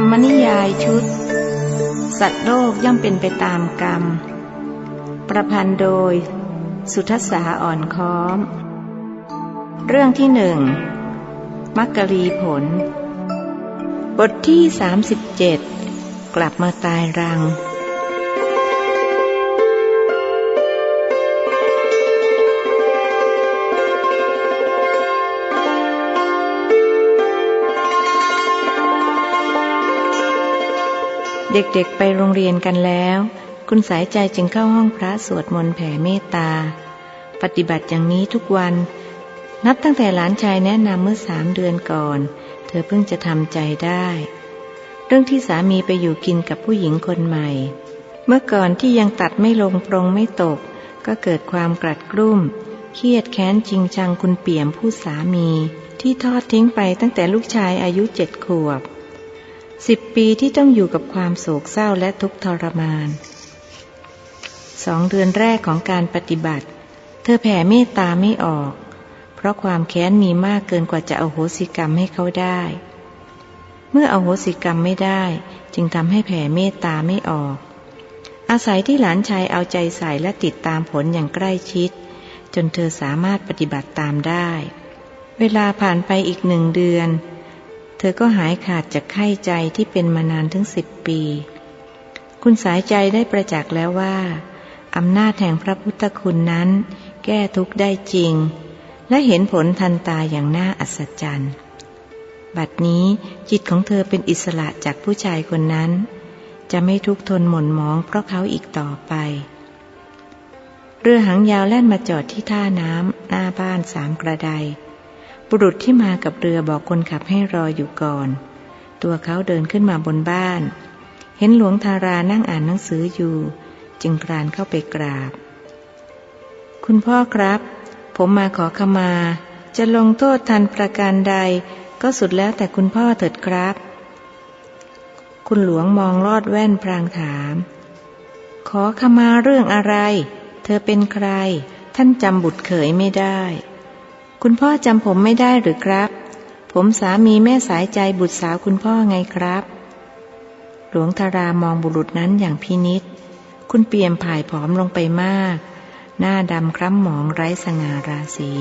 รรมนิยายชุด สัตว์โลกย่อมเป็นไปตามกรรม ประพันธ์โดย สุทัศสาอ่อนค้อม เรื่องที่หนึ่งมักกะลีผล บทที่ 37 กลับมาตายรัง เด็กๆไปโรงเรียนกันแล้ว คุณสายใจจึงเข้าห้องพระสวดมนต์แผ่เมตตา ปฏิบัติอย่างนี้ทุกวัน นับตั้งแต่หลานชายแนะนำเมื่อสามเดือนก่อน เธอเพิ่งจะทำใจได้ เรื่องที่สามีไปอยู่กินกับผู้หญิงคนใหม่ เมื่อก่อนที่ยังตัดไม่ลงปรงไม่ตก ก็เกิดความกลัดกลุ้มเครียดแค้นจริงจังคุณเปี่ยมผู้สามี ที่ทอดทิ้งไปตั้งแต่ลูกชายอายุเจ็ดขวบ สิบปีที่ต้องอยู่กับความโศกเศร้าและทุกข์ทรมานสองเดือนแรกของการปฏิบัติ เธอแผ่เมตตาไม่ออก เพราะความแค้นมีมากเกินกว่าจะเอาโหสิกรรมให้เขาได้ เมื่อเอาโหสิกรรมไม่ได้ จึงทำให้แผ่เมตตาไม่ออก อาศัยที่หลานชายเอาใจใส่และติดตามผลอย่างใกล้ชิด จนเธอสามารถปฏิบัติตามได้ เวลาผ่านไปอีกหนึ่งเดือน เธอก็หายขาดจากไข้ใจที่เป็นมานานถึงสิบปี คุณสายใจได้ประจักษ์แล้วว่าอำนาจแห่งพระพุทธคุณนั้น แก้ทุกข์ได้จริง และเห็นผลทันตาอย่างน่าอัศจรรย์ บัดนี้จิตของเธอเป็นอิสระจากผู้ชายคนนั้น จะไม่ทุกทนหม่นมองเพราะเขาอีกต่อไป เรือหางยาวแล่นมาจอดที่ท่าน้ำหน้าบ้านสามกระได บุรุษที่มากับเรือบอกคนขับให้รออยู่ก่อน ตัวเขาเดินขึ้นมาบนบ้าน เห็นหลวงทารานั่งอ่านหนังสืออยู่ จึงกรานเข้าไปกราบ คุณพ่อครับ ผมมาขอขมา จะลงโทษทันประการใด ก็สุดแล้วแต่คุณพ่อเถิดครับ คุณหลวงมองลอดแว่นพรางถาม ขอขมาเรื่องอะไร เธอเป็นใคร ท่านจำบุตรเขยไม่ได้ คุณพ่อจำผมไม่ได้หรือครับ ผมสามีแม่สายใจบุตรสาวคุณพ่อไงครับ หลวงทารามองบุรุษนั้นอย่างพินิษคุณเปี่ยมผ่ายผอมลงไปมาก หน้าดำคล้ำหมองไร้สง่าราศี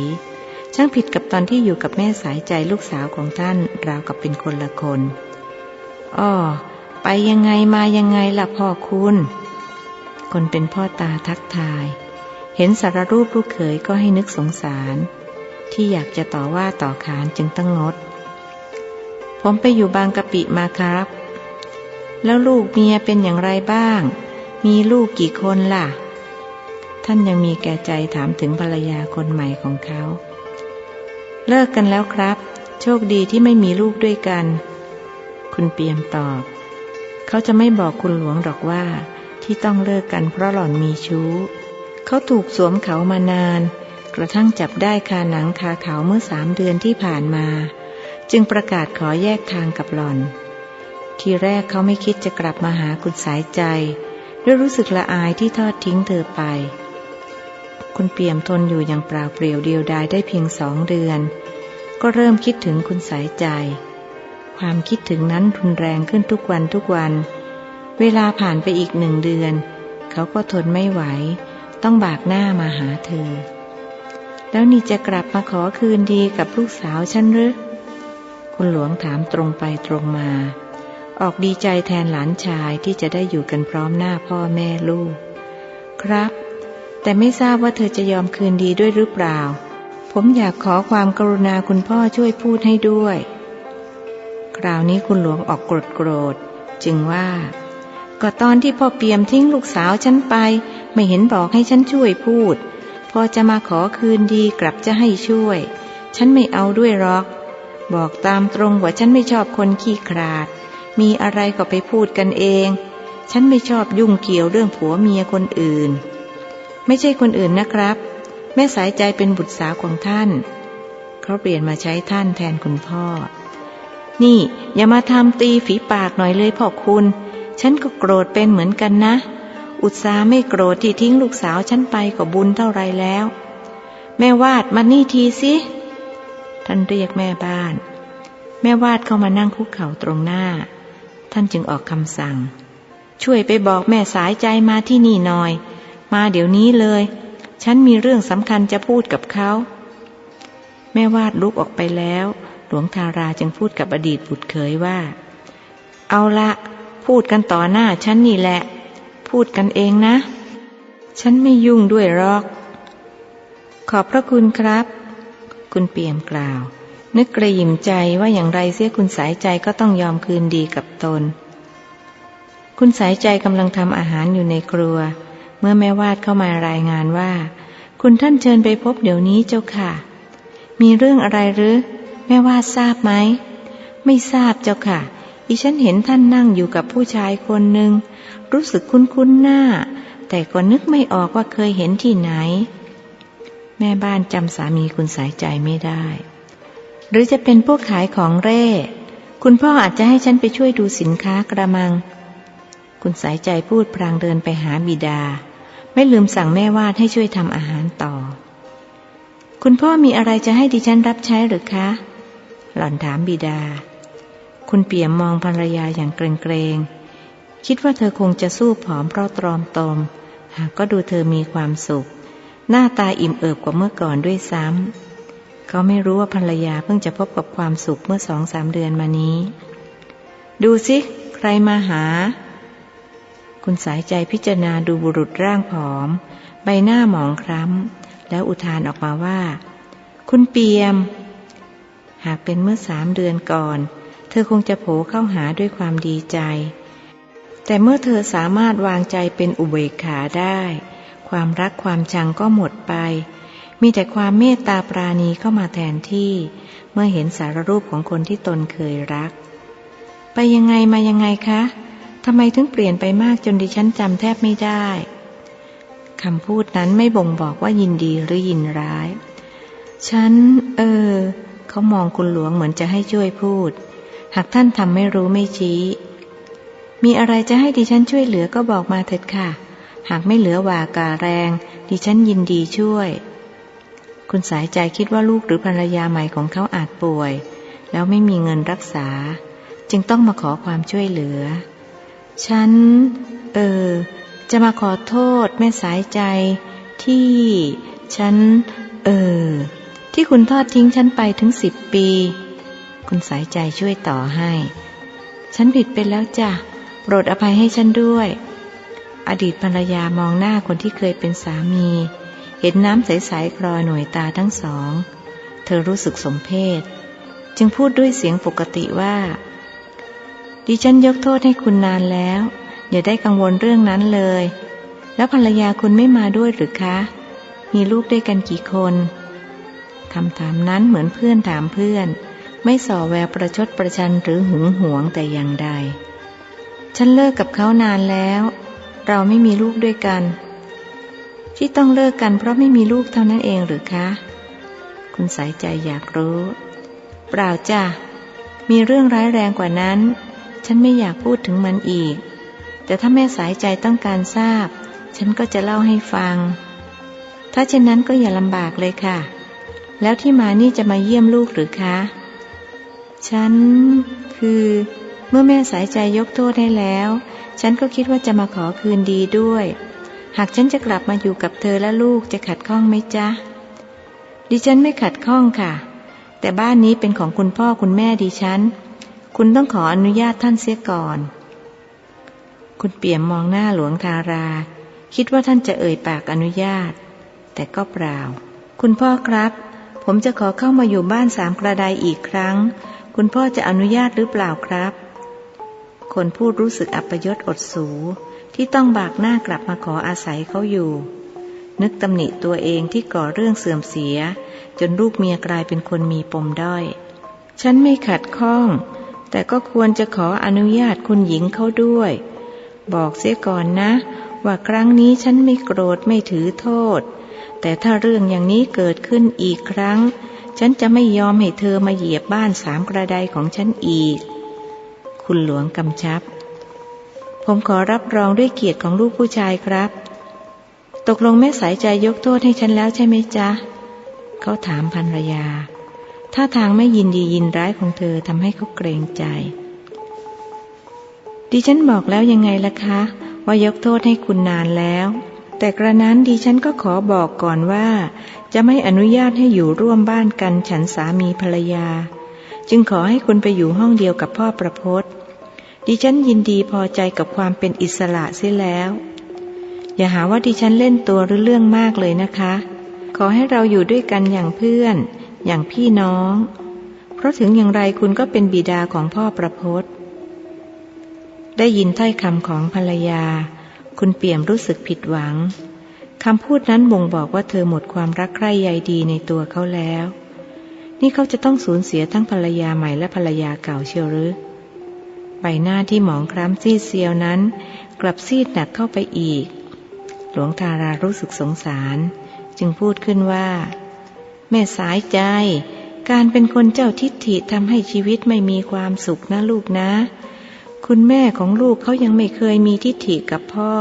ช่างผิดกับตอนที่อยู่กับแม่สายใจลูกสาวของท่านราวกับเป็นคนละคนอ้อไปยังไงมายังไงล่ะพ่อคุณ คนเป็นพ่อตาทักทาย เห็นสารรูปลูกเขยก็ให้นึกสงสาร ที่อยากจะต่อว่าต่อขานจึงต้องงด ผมไปอยู่บางกะปิมาครับ แล้วลูกเมียเป็นอย่างไรบ้าง มีลูกกี่คนล่ะ ท่านยังมีแก่ใจถามถึงภรรยาคนใหม่ของเขา เลิกกันแล้วครับ โชคดีที่ไม่มีลูกด้วยกัน คุณเปียมตอบ เขาจะไม่บอกคุณหลวงหรอกว่าที่ต้องเลิกกันเพราะหล่อนมีชู้ เขาถูกสวมเขามานาน ระทั่งจับได้คาหนังคาเขาเมื่อสามเดือนที่ผ่านมา จึงประกาศขอแยกทางกับหล่อน ทีแรกเขาไม่คิดจะกลับมาหาคุณสายใจ ด้วยรู้สึกละอายที่ทอดทิ้งเธอไป คุณเปี่ยมทนอยู่อย่างเปล่าเปลี่ยวเดียวดายได้เพียงสองเดือน ก็เริ่มคิดถึงคุณสายใจ ความคิดถึงนั้นรุนแรงขึ้นทุกวันทุกวัน เวลาผ่านไปอีกหนึ่งเดือน เขาก็ทนไม่ไหว ต้องบากหน้ามาหาเธอ แล้วนี่จะกลับมาขอคืนดีกับลูกสาวฉันหรือ คุณหลวงถามตรงไปตรงมา ออกดีใจแทนหลานชายที่จะได้อยู่กันพร้อมหน้าพ่อแม่ลูก ครับ แต่ไม่ทราบว่าเธอจะยอมคืนดีด้วยหรือเปล่า ผมอยากขอความกรุณาคุณพ่อช่วยพูดให้ด้วย คราวนี้คุณหลวงออกโกรธโกรธ จึงว่า ก็ตอนที่พ่อเปียมทิ้งลูกสาวฉันไป ไม่เห็นบอกให้ฉันช่วยพูด พอจะมาขอคืนดีกลับจะให้ช่วย ฉันไม่เอาด้วยหรอก บอกตามตรงว่าฉันไม่ชอบคนขี้ขลาด มีอะไรก็ไปพูดกันเอง ฉันไม่ชอบยุ่งเกี่ยวเรื่องผัวเมียคนอื่น ไม่ใช่คนอื่นนะครับ แม่สายใจเป็นบุตรสาวของท่าน เขาเปลี่ยนมาใช้ท่านแทนคุณพ่อ นี่อย่ามาทำตีฝีปากหน่อยเลยพ่อคุณ ฉันก็โกรธเป็นเหมือนกันนะ อุตสาห์ไม่โกรธที่ทิ้งลูกสาวฉันไปก็บุญเท่าไรแล้ว แม่วาดมานี่ทีสิท่านเรียกแม่บ้าน แม่วาดเข้ามานั่งคุกเข่าตรงหน้า ท่านจึงออกคำสั่ง ช่วยไปบอกแม่สายใจมาที่นี่หน่อย มาเดี๋ยวนี้เลย ฉันมีเรื่องสำคัญจะพูดกับเขา แม่วาดลุกออกไปแล้ว หลวงทาราจึงพูดกับอดีตบุตรเขยว่า เอาละพูดกันต่อหน้าฉันนี่แหละ พูดกันเองนะ ฉันไม่ยุ่งด้วยหรอก ขอบพระคุณครับ คุณเปี่ยมกล่าว นึกกระยิมใจว่าอย่างไรเสียคุณสายใจก็ต้องยอมคืนดีกับตน คุณสายใจกำลังทำอาหารอยู่ในครัว เมื่อแม่วาดเข้ามารายงานว่า คุณท่านเชิญไปพบเดี๋ยวนี้เจ้าค่ะ มีเรื่องอะไรหรือ แม่วาดทราบไหม ไม่ทราบเจ้าค่ะ อีฉันเห็นท่านนั่งอยู่กับผู้ชายคนหนึ่ง รู้สึกคุ้นๆหน้า แต่ก็นึกไม่ออกว่าเคยเห็นที่ไหน แม่บ้านจำสามีคุณสายใจไม่ได้ หรือจะเป็นพวกขายของเร่ คุณพ่ออาจจะให้ฉันไปช่วยดูสินค้ากระมัง คุณสายใจพูดพลางเดินไปหาบิดา ไม่ลืมสั่งแม่วาดให้ช่วยทำอาหารต่อ คุณพ่อมีอะไรจะให้ดิฉันรับใช้หรือคะ หล่อนถามบิดา คุณเปี่ยมมองภรรยาอย่างเกรงๆ คิดว่าเธอคงจะสู้ผอมเพราะตรอมตม หากก็ดูเธอมีความสุข หน้าตาอิ่มเอิบกว่าเมื่อก่อนด้วยซ้ำ เขาไม่รู้ว่าภรรยาเพิ่งจะพบกับความสุขเมื่อสองสามเดือนมานี้ ดูสิ ใครมาหา คุณสายใจพิจารณาดูบุรุษร่างผอม ใบหน้าหมองคล้ำ แล้วอุทานออกมาว่า คุณเปียม หากเป็นเมื่อสามเดือนก่อน เธอคงจะโผเข้าหาด้วยความดีใจ แต่เมื่อเธอสามารถวางใจเป็นอุเบกขาได้ ความรักความชังก็หมดไป มีแต่ความเมตตาปราณีเข้ามาแทนที่ เมื่อเห็นสารรูปของคนที่ตนเคยรัก ไปยังไงมายังไงคะทำไมถึงเปลี่ยนไปมากจนดิฉันจำแทบไม่ได้คำพูดนั้นไม่บ่งบอกว่ายินดีหรือยินร้าย ฉัน เออ เขามองคุณหลวงเหมือนจะให้ช่วยพูด หากท่านทำไม่รู้ไม่ชี้ มีอะไรจะให้ดิฉันช่วยเหลือก็บอกมาเถิดค่ะ หากไม่เหลือว่ากาแรง ดิฉันยินดีช่วย คุณสายใจคิดว่าลูกหรือภรรยาใหม่ของเขาอาจป่วย แล้วไม่มีเงินรักษา จึงต้องมาขอความช่วยเหลือ ฉัน เออ จะมาขอโทษ แม่สายใจ ที่ ฉัน เออ ที่คุณทอดทิ้งฉันไปถึงสิบปี คุณสายใจช่วยต่อให้ ฉันผิดไปแล้วจ้ะ โปรดอภัยให้ฉันด้วย อดีตภรรยามองหน้าคนที่เคยเป็นสามี เห็นน้ำใสๆคลอหน่วยตาทั้งสอง เธอรู้สึกสมเพศ จึงพูดด้วยเสียงปกติว่า ดิฉันยกโทษให้คุณนานแล้ว อย่าได้กังวลเรื่องนั้นเลย แล้วภรรยาคุณไม่มาด้วยหรือคะ มีลูกด้วยกันกี่คนคำถามนั้นเหมือนเพื่อนถามเพื่อน ไม่ส่อแววประชดประชันหรือหึงหวงแต่อย่างใด ฉันเลิกกับเขานานแล้ว เราไม่มีลูกด้วยกัน ที่ต้องเลิกกันเพราะไม่มีลูกเท่านั้นเองหรือคะ คุณสายใจอยากรู้ เปล่าจ้ะ มีเรื่องร้ายแรงกว่านั้น ฉันไม่อยากพูดถึงมันอีก แต่ถ้าแม่สายใจต้องการทราบ ฉันก็จะเล่าให้ฟัง ถ้าเช่นนั้นก็อย่าลำบากเลยค่ะ แล้วที่มานี่จะมาเยี่ยมลูกหรือคะ ฉัน คือเมื่อแม่สายใจยกโทษให้แล้ว ฉันก็คิดว่าจะมาขอคืนดีด้วย หากฉันจะกลับมาอยู่กับเธอและลูกจะขัดข้องไหมจ๊ะ ดิฉันไม่ขัดข้องค่ะ แต่บ้านนี้เป็นของคุณพ่อคุณแม่ดิฉัน คุณต้องขออนุญาตท่านเสียก่อน คุณเปี่ยมมองหน้าหลวงทารา คิดว่าท่านจะเอ่ยปากอนุญาต แต่ก็เปล่า คุณพ่อครับ ผมจะขอเข้ามาอยู่บ้านสามกระไดอีกครั้ง คุณพ่อจะอนุญาตหรือเปล่าครับ คนพูดรู้สึกอัปยศอดสูที่ต้องบากหน้ากลับมาขออาศัยเขาอยู่ นึกตำหนิตัวเองที่ก่อเรื่องเสื่อมเสีย จนลูกเมียกลายเป็นคนมีปมด้อย ฉันไม่ขัดข้อง แต่ก็ควรจะขออนุญาตคุณหญิงเขาด้วย บอกเสียก่อนนะ ว่าครั้งนี้ฉันไม่โกรธไม่ถือโทษ แต่ถ้าเรื่องอย่างนี้เกิดขึ้นอีกครั้ง ฉันจะไม่ยอมให้เธอมาเหยียบบ้านสามกระไดของฉันอีก คุณหลวงกำชับ ผมขอรับรองด้วยเกียรติของลูกผู้ชายครับ ตกลงแม่สายใจยกโทษให้ฉันแล้วใช่ไหมจ๊ะ เขาถามภรรยา ท่าทางไม่ยินดียินร้ายของเธอทำให้เขาเกรงใจ ดิฉันบอกแล้วยังไงล่ะคะ ว่ายกโทษให้คุณนานแล้ว แต่กระนั้นดิฉันก็ขอบอกก่อนว่า จะไม่อนุญาตให้อยู่ร่วมบ้านกันฉันสามีภรรยา จึงขอให้คุณไปอยู่ห้องเดียวกับพ่อประพศดิฉันยินดีพอใจกับความเป็นอิสระเสียแล้ว อย่าหาว่าดิฉันเล่นตัวหรือเรื่องมากเลยนะคะ ขอให้เราอยู่ด้วยกันอย่างเพื่อน อย่างพี่น้อง เพราะถึงอย่างไรคุณก็เป็นบิดาของพ่อประพศได้ยินถ้อยคำของภรรยา คุณเปี่ยมรู้สึกผิดหวังคำพูดนั้นบ่งบอกว่าเธอหมดความรักใคร่ใยดีในตัวเขาแล้ว นี่เขาจะต้องสูญเสียทั้งภรรยาใหม่และภรรยาเก่าเชียวหรือ ใบหน้าที่หมองคล้ำซีดเซียวนั้น กลับซีดหนักเข้าไปอีก หลวงทารารู้สึกสงสาร จึงพูดขึ้นว่า แม่สายใจ การเป็นคนเจ้าทิฏฐิทำให้ชีวิตไม่มีความสุขนะลูกนะ คุณแม่ของลูกเขายังไม่เคยมีทิฏฐิกับพ่อ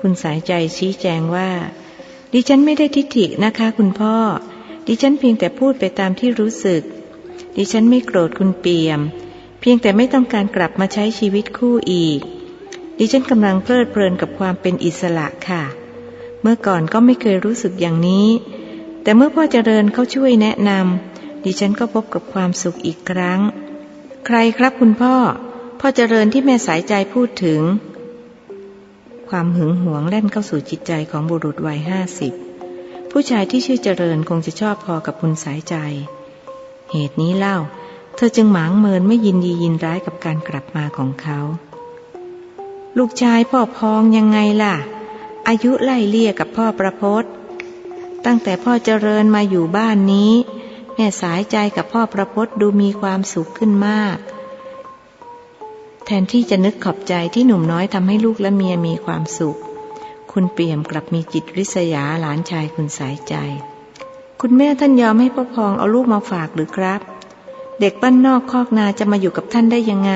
คุณสายใจชี้แจงว่า ดิฉันไม่ได้ทิฏฐินะคะ คุณพ่อ ดิฉันเพียงแต่พูดไปตามที่รู้สึก ดิฉันไม่โกรธคุณเปียม เพียงแต่ไม่ต้องการกลับมาใช้ชีวิตคู่อีก ดิฉันกำลังเพลิดเพลินกับความเป็นอิสระค่ะ เมื่อก่อนก็ไม่เคยรู้สึกอย่างนี้ แต่เมื่อพ่อเจริญเขาช่วยแนะนำดิฉันก็พบกับความสุขอีกครั้ง ใครครับคุณพ่อ พ่อเจริญที่แม่สายใจพูดถึง ความหึงหวงเล่นเข้าสู่จิตใจของบุรุษวัยห้าสิบผู้ชายที่ชื่อเจริญคงจะชอบพอกับคุณสายใจ เหตุนี้เล่า เธอจึงหมางเมินไม่ยินดียินร้ายกับการกลับมาของเขา ลูกชายพ่อพองยังไงล่ะ อายุไล่เลี่ยกับพ่อประพศตั้งแต่พ่อเจริญมาอยู่บ้านนี้ แม่สายใจกับพ่อประพศดูมีความสุขขึ้นมาก แทนที่จะนึกขอบใจที่หนุ่มน้อยทำให้ลูกและเมียมีความสุข คุณเปี่ยมกลับมีจิตริษยาหลานชายคุณสายใจ คุณแม่ท่านยอมให้พ่อพองเอาลูกมาฝากหรือครับ เด็กบ้านนอกคอกนาจะมาอยู่กับท่านได้ยังไง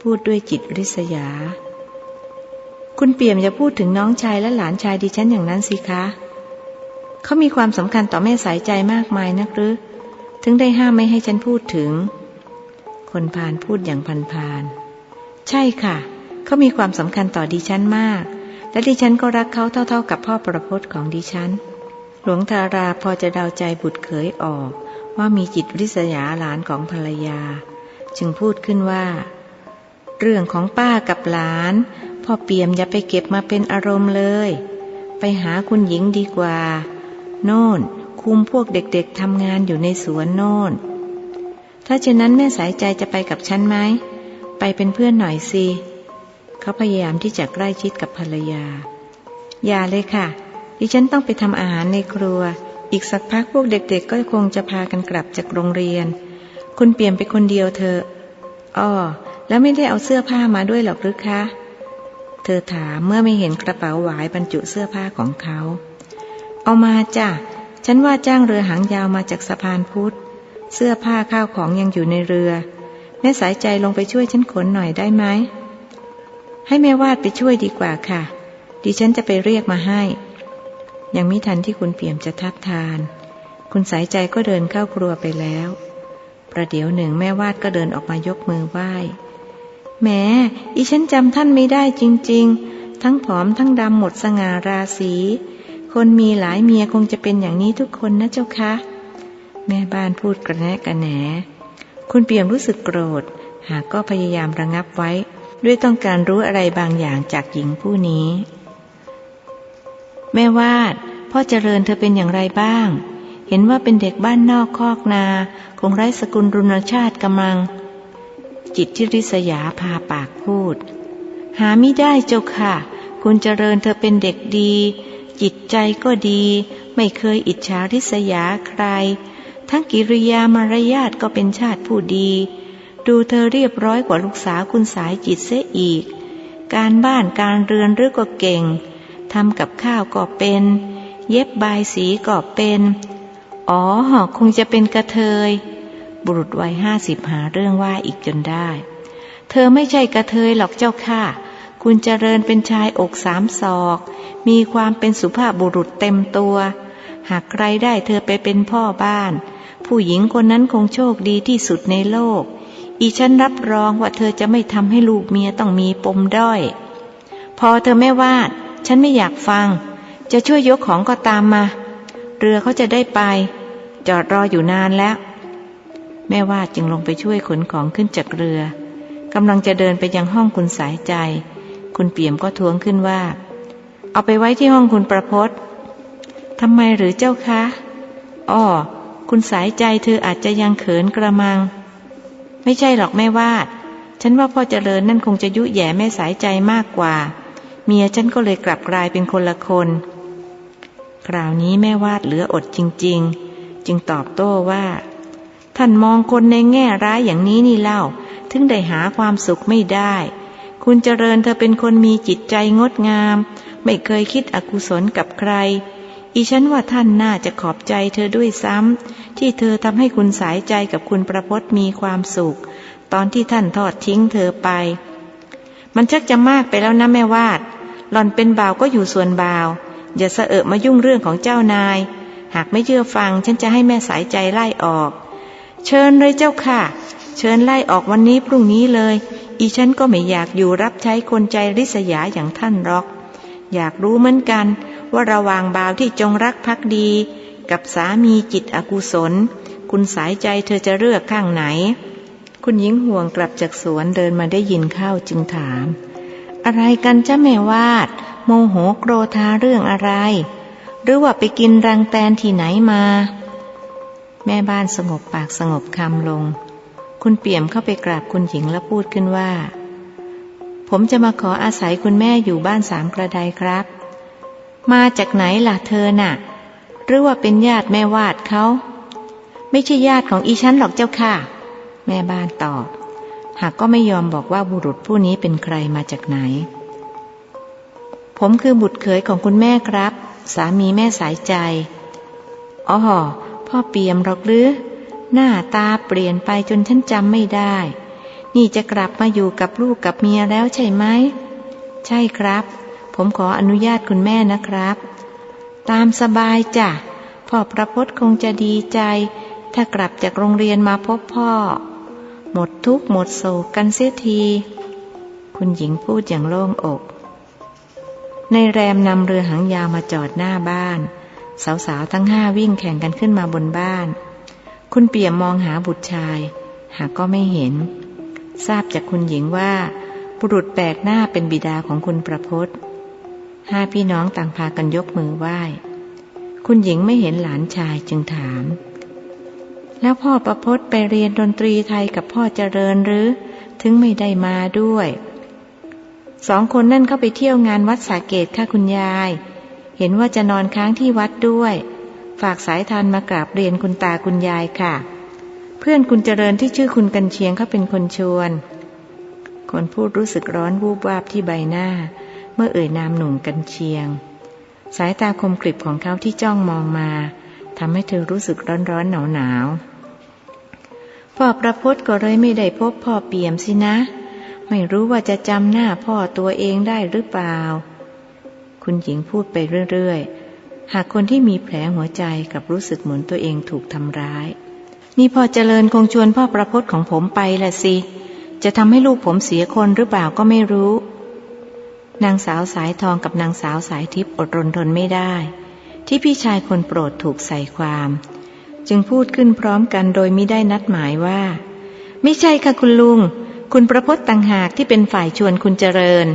พูดด้วยจิตริษยา คุณเปี่ยมจะพูดถึงน้องชายและหลานชายดิฉันอย่างนั้นสิคะ เขามีความสำคัญต่อแม่สายใจมากมายนักหรือ ถึงได้ห้ามไม่ให้ฉันพูดถึง คนพานพูดอย่างพันพานใช่ค่ะ เขามีความสำคัญต่อดิฉันมาก และดิฉันก็รักเขาเท่า ๆ กับพ่อประพจน์ของดิฉัน หลวงทาราพอจะเดาใจบุตรเขยออก ว่ามีจิตริษยาหลานของภรรยา จึงพูดขึ้นว่า เรื่องของป้ากับหลาน พ่อเปี่ยมอย่าไปเก็บมาเป็นอารมณ์เลย ไปหาคุณหญิงดีกว่า โน่น คุมพวกเด็กๆทำงานอยู่ในสวนโน่น ถ้าเช่นนั้นแม่สายใจจะไปกับฉันไหม ไปเป็นเพื่อนหน่อยสิเขาพยายามที่จะใกล้ชิดกับภรรยา อย่าเลยค่ะ ดิฉันต้องไปทำอาหารในครัว อีกสักพักพวกเด็กๆ ก็คงจะพากันกลับจากโรงเรียน คุณเปลี่ยนไปคนเดียวเธออ้อแล้วไม่ได้เอาเสื้อผ้ามาด้วยหรอกหรือคะ เธอถามเมื่อไม่เห็นกระเป๋าหวายบรรจุเสื้อผ้าของเขา เอามาจ้ะ ฉันว่าจ้างเรือหางยาวมาจากสะพานพุทธ เสื้อผ้าข้าวของยังอยู่ในเรือ แม่สายใจลงไปช่วยฉันขนหน่อยได้ไหม ให้แม่วาดไปช่วยดีกว่าค่ะ ดิฉันจะไปเรียกมาให้ ยังไม่ทันที่คุณเปี่ยมจะทับทาน คุณสายใจก็เดินเข้าครัวไปแล้ว ประเดี๋ยวหนึ่งแม่วาดก็เดินออกมายกมือไหว้แม้อีฉันจำท่านไม่ได้จริง ๆ ทั้งผอมทั้งดำหมดสง่าราศี คนมีหลายเมียคงจะเป็นอย่างนี้ทุกคนนะเจ้าคะ แม่บ้านพูดกระแนะกระแหน คุณเปี่ยมรู้สึกโกรธ หากก็พยายามระงับไว้ ด้วยต้องการรู้อะไรบางอย่างจากหญิงผู้นี้ แม่วาด พ่อเจริญเธอเป็นอย่างไรบ้าง เห็นว่าเป็นเด็กบ้านนอกคอกนา คงไร้สกุลรุนชาติกำลัง จิตที่ริษยาพาปากพูด หาไม่ได้เจ้าค่ะ คุณเจริญเธอเป็นเด็กดี จิตใจก็ดี ไม่เคยอิจฉาริษยาใคร ทั้งกิริยามารยาทก็เป็นชาติผู้ดี ดูเธอเรียบร้อยกว่าลูกสาวคุณสายจิตเสียอีก การบ้านการเรือนหรือก็เก่งทำกับข้าวก็เป็น เย็บบายสีก็เป็น อ๋อคงจะเป็นกระเทย บุรุษวัยห้าสิบหาเรื่องว่าอีกจนได้ เธอไม่ใช่กระเทยหรอกเจ้าค่ะ คุณเจริญเป็นชายอกสามศอก มีความเป็นสุภาพบุรุษเต็มตัว หากใครได้เธอไปเป็นพ่อบ้าน ผู้หญิงคนนั้นคงโชคดีที่สุดในโลก อีฉันรับรองว่าเธอจะไม่ทำให้ลูกเมียต้องมีปมด้อย พอเธอแม่วาด ฉันไม่อยากฟัง จะช่วยยกของก็ตามมา เรือเขาจะได้ไป จอดรออยู่นานแล้วแม่วาดจึงลงไปช่วยขนของขึ้นจากเรือกำลังจะเดินไปยังห้องคุณสายใจ คุณเปี่ยมก็ท้วงขึ้นว่า เอาไปไว้ที่ห้องคุณประพศทำไมหรือเจ้าคะ อ้อ คุณสายใจเธออาจจะยังเขินกระมัง ไม่ใช่หรอกแม่วาด ฉันว่าพ่อเจริญนั่นคงจะยุแย่แม่สายใจมากกว่า เมียฉันก็เลยกลับกลายเป็นคนละคน คราวนี้แม่วาดเหลืออดจริง ๆ จึงตอบโต้ว่า ท่านมองคนในแง่ร้ายอย่างนี้นี่เล่า ถึงได้หาความสุขไม่ได้ คุณเจริญเธอเป็นคนมีจิตใจงดงาม ไม่เคยคิดอกุศลกับใคร อีฉันว่าท่านน่าจะขอบใจเธอด้วยซ้ำที่เธอทำให้คุณสายใจกับคุณประพจน์มีความสุข ตอนที่ท่านทอดทิ้งเธอไป มันชักจะมากไปแล้วนะแม่วาด หล่อนเป็นบ่าวก็อยู่ส่วนบ่าว อย่าเสอะมายุ่งเรื่องของเจ้านาย หากไม่เชื่อฟังฉันจะให้แม่สายใจไล่ออก เชิญเลยเจ้าค่ะ เชิญไล่ออกวันนี้พรุ่งนี้เลย อีฉันก็ไม่อยากอยู่รับใช้คนใจริษยาอย่างท่านหรอก อยากรู้เหมือนกัน ว่าระหว่างบ่าวที่จงรักภักดี กับสามีจิตอกุศล คุณสายใจเธอจะเลือกข้างไหน คุณหญิงห่วงกลับจากสวนเดินมาได้ยินเข้าจึงถาม อะไรกันจ้าแม่วาด โมโหโกรธาเรื่องอะไร หรือว่าไปกินรังแตนที่ไหนมา แม่บ้านสงบปากสงบคำลง คุณเปี่ยมเข้าไปกราบคุณหญิงแล้วพูดขึ้นว่า ผมจะมาขออาศัยคุณแม่อยู่บ้านสามกระไดครับ มาจากไหนล่ะเธอน่ะ หรือว่าเป็นญาติแม่วาดเขา ไม่ใช่ญาติของอีฉันหรอกเจ้าค่ะ แม่บ้านตอบ หากก็ไม่ยอมบอกว่าบุรุษผู้นี้เป็นใครมาจากไหน ผมคือบุตรเขยของคุณแม่ครับ สามีแม่สายใจอ๋อพ่อเปียมหรอกหรือ หน้าตาเปลี่ยนไปจนฉันจำไม่ได้ นี่จะกลับมาอยู่กับลูกกับเมียแล้วใช่ไหม ใช่ครับ ผมขออนุญาตคุณแม่นะครับ ตามสบายจ้ะ พ่อประพจน์คงจะดีใจ ถ้ากลับจากโรงเรียนมาพบพ่อ หมดทุกข์หมดโศกกันเสียที คุณหญิงพูดอย่างโล่งอกในแรมนำเรือหางยาวมาจอดหน้าบ้าน สาวๆทั้งห้าวิ่งแข่งกันขึ้นมาบนบ้าน คุณเปี่ยมมองหาบุตรชาย หากก็ไม่เห็น ทราบจากคุณหญิงว่า บุรุษแปลกหน้าเป็นบิดาของคุณประพศห้าพี่น้องต่างพากันยกมือไหว้ คุณหญิงไม่เห็นหลานชายจึงถาม แล้วพ่อประพศไปเรียนดนตรีไทยกับพ่อเจริญหรือ ถึงไม่ได้มาด้วย สองคนนั่นเข้าไปเที่ยวงานวัดสาเกตค่ะคุณยาย เห็นว่าจะนอนค้างที่วัดด้วย ฝากสายทานมากราบเรียนคุณตาคุณยายค่ะ เพื่อนคุณเจริญที่ชื่อคุณกันเชียงเขาเป็นคนชวน คนพูดรู้สึกร้อนวูบวาบที่ใบหน้า เมื่อเอ่ยนามหนุ่มกันเชียง สายตาคมกริบของเขาที่จ้องมองมาทำให้เธอรู้สึกร้อนร้อนหนาวหนาวพ่อประพจน์ก็เลยไม่ได้พบพ่อเปี่ยมสินะ ไม่รู้ว่าจะจำหน้าพ่อตัวเองได้หรือเปล่า คุณหญิงพูดไปเรื่อยๆ หากคนที่มีแผลหัวใจกับรู้สึกเหมือนตัวเองถูกทำร้าย นี่พ่อเจริญคงชวนพ่อประพจน์ของผมไปละสิ จะทำให้ลูกผมเสียคนหรือเปล่าก็ไม่รู้ นางสาวสายทองกับนางสาวสายทิพย์อดรนทนไม่ได้ ที่พี่ชายคนโปรดถูกใส่ความ จึงพูดขึ้นพร้อมกันโดยมิได้นัดหมายว่า ไม่ใช่ค่ะคุณลุง คุณประพจน์ต่างหากที่เป็นฝ่ายชวนคุณเจริญ